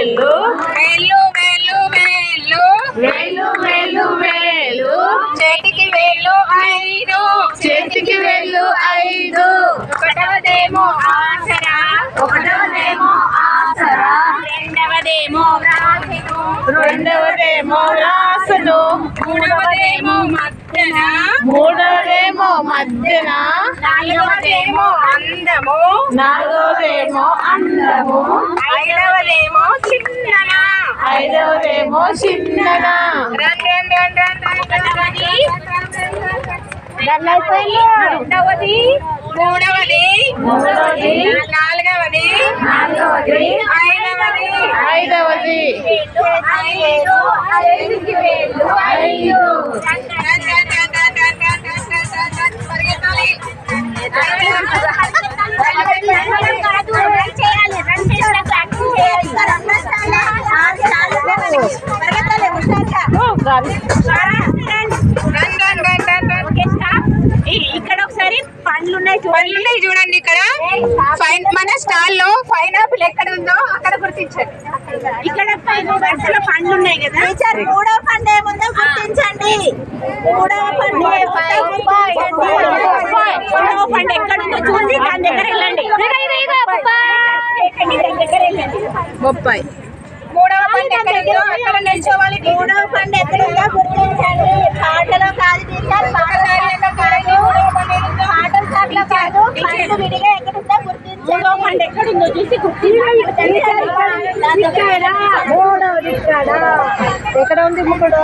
వేలు వేలు వేలు వేలు వేలు వేలు వేలు చేతికి వేలు ఐదు. చేతికి వేలు ఐదు. ఒకటవదేమో ఆసరా. ఒకటవదేమో ఆసరా. రెండవదేమో వ్రాసెను రెండవదేమో రాసను. మూడవదేమో మద్దన మూడవదేమో మధ్యన. నాలుగవదేమో అందము. నాలుగవదేమో అందము. ఐదవదేమో చిన్నన. ఐదవదేమో చిన్నన. రన్ రెండవది. మూడవది. మూడవది. నాలుగవది. నాలుగవది. ఐదవది. ఐదవది. ఐదు వేలు ఐదు. ఇక్కడ ఒకసారి పండ్లు ఉన్నాయి పళ్ళు ఉన్నాయి చూడండి ఇక్కడ. ఫైన్ మన స్టాల్లో పైనాపిల్ ఎక్కడ ఉందో అక్కడ గుర్తించండి. ఇక్కడ వరుసలో పండ్లు ఉన్నాయి కదా. టీచర్ మూడో పండు ఏముందో గుర్తించండి. మూడవ పండు ఏముందో గుర్తించండి. మూడవ పండు ఎక్కడుందో చూసి దాని దగ్గర వెళ్ళండి. ఎక్కండి, దాని దగ్గర వెళ్ళండి బొప్పాయి. ఫండ్ ఎక్కడుందో అక్కడ నిల్చోవాలి మూడో ఫండ్ ఎక్కడుందో గుర్తించండి. పాటలో కాదు తీర్చాలి పాటల సాట్లో కాదు. ఫండ్ విడిగా ఎక్కడుందో గుర్తించండి. మూడో ఫండ్ ఎక్కడుందో చూసి గుర్తించాలి ఎక్కడ ఉంది ముగ్గుడు?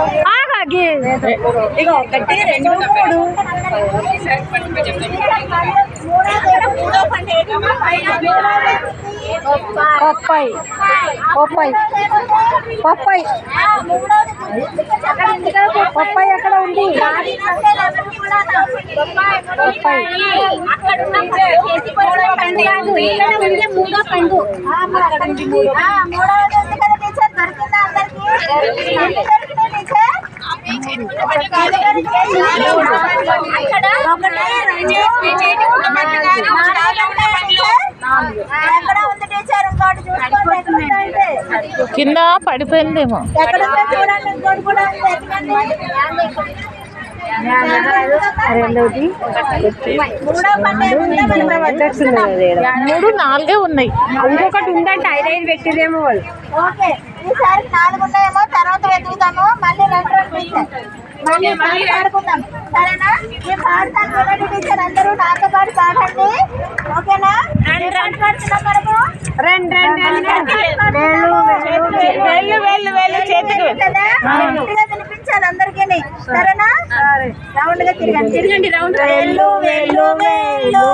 ఇగో గట్టిగా రెండు మూడు. మూడో ఫండ్ ఏదో పైన పప్పాయి. పప్పాయి. పప్పాయి. పప్పాయి ఎక్కడ ఉంది? పప్పాయి అక్కడ ఉన్న చేతి మూడవ పండు కాదు ఇక్కడ ఉండే మూడో పండు మూడవది ఉంది కదా టీచర్ దొరికిందా అందరికి దొరికిందా టీచర్ ఎక్కడ ఉంది టీచర్ ఇంకోటి చూసుకోండి కింద పడిపోయిందేమో. ఎక్కడ ఉందో చూడండి ఇంకోటి కూడా ఉంది. ఎత్తుకండి మూడో నాలుగే ఉన్నాయి. ఇంకొకటి ఉందంట ఐదైదు పెట్టిదేమో వాళ్ళు. ఓకే ఈసారి నాలుగు ఉన్నాయేమో తర్వాత వెతుకుతాము. మళ్ళీ రెండు మళ్ళీ సరేనా? నేను పాడతాను టీచర్ అందరూ. నాతో పాటు పాడండి. ఓకేనా? రెండు వెళ్ళు వెళ్ళు వెళ్ళు చేతికి. అందరికీ సరేనా? రౌండ్గా తిరగండి. తిరగండి రౌండ్ వేళ్ళు వేళ్ళు వేళ్ళు.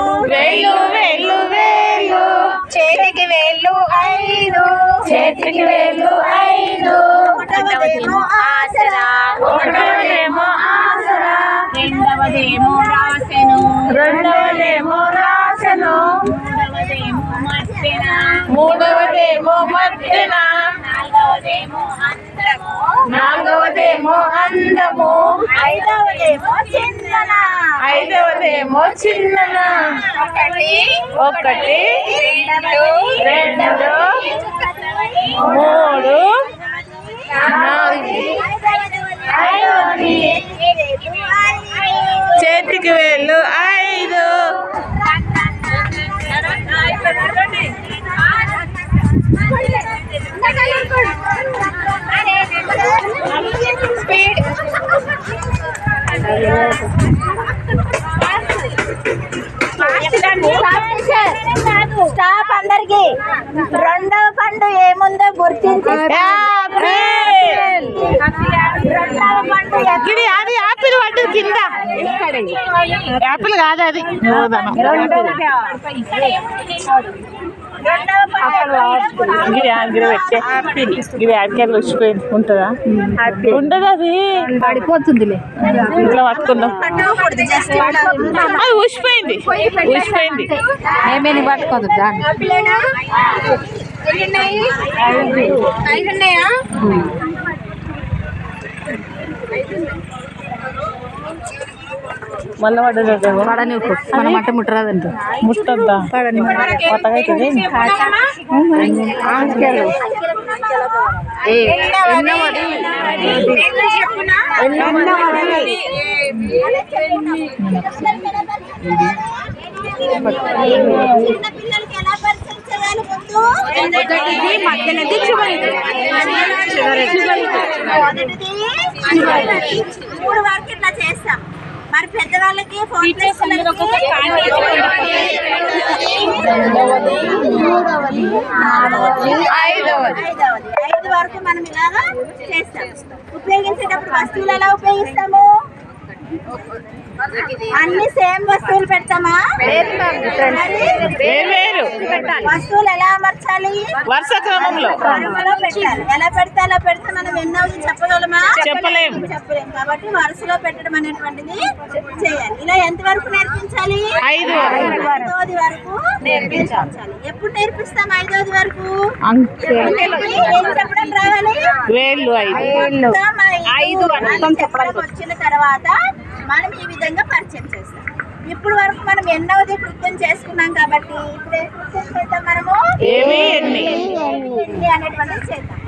చేతికి వేళ్ళు ఐదు. చేతికి వేలు ఐదు ఒకటవదేమో ఆసరా ఒకటోదేమో ఆసరా రెండవదేమో రాసెను రెండవదేమో రాసను మూడవదేమో మధ్యన మూడవదేమో మధ్యన నాలుగవదేమో అందము. నాలుగవదేమో అందము. ఐదవదేమో చిన్నన. ఐదవదేమో చిన్నన. ఒకటి ఒకటి రెండు స్పీడ్ స్టాప్ అందరికి. రెండవ పండు ఏముందో గుర్తించి. రెండవ పండు ఇది అది యాపిల్ పడ్డది కింద. యాపిల్ కాదు అది. రెండవ గిరి గిరి పెట్టే గిరి ఆడికాయలు వచ్చిపోయింది ఉంటుందా? ఉండదు అది. పడిపోతుందిలే. ఇట్లా ఉసిపోయింది ఉసిపోయింది ఏమేమి పట్టుకోదు దాన్ని. మళ్ళీ పడ్డదేమో పడని మనం అంటే ముట్టరాదంట. ముట్టద్దా? కొత్తగా అవుతుంది చిన్న పిల్లలకి ఎలా పరిచయం చేయాలి ముందు మొదటిది మధ్యలోది చివరిది. మొదటిది మూడు వరకు ఇట్లా చేస్తాం. మరి పెద్దవాళ్ళకి ఫోన్ ఐదవది. ఐదు వరకు మనం ఇలాగా చేస్తాం. ఉపయోగించేటప్పుడు వస్తువులు ఎలా ఉపయోగిస్తాము? అన్ని సేమ్ వస్తువులు పెడతామా? వేరు వస్తువులు ఎలా అమర్చాలి? వరుస క్రమంలో. పెట్టాలి. ఎలా పెడితే అలా పెడితే మనం ఎన్నో చెప్పగలమా? చెప్పలేం. చెప్పలేం. కాబట్టి వరుసలో పెట్టడం అనేటువంటిది చేయాలి. ఇలా ఎంత వరకు నేర్పించాలి? ఐదు ఐదవది వరకు నేర్పించాలి. ఎప్పుడు నేర్పిస్తాం ఐదవది వరకు? చెప్పడం రావాలి? వేళ్ళు ఐదు. ఐదు వచ్చిన తర్వాత మనం ఈ విధంగా పరిచయం చేస్తాం. ఇప్పుడు వరకు మనం ఎన్నోది కృత్యం చేసుకున్నాం కాబట్టి ఇప్పుడు కృత్యం చేద్దాం మనము. అనేటువంటిది చేద్దాం.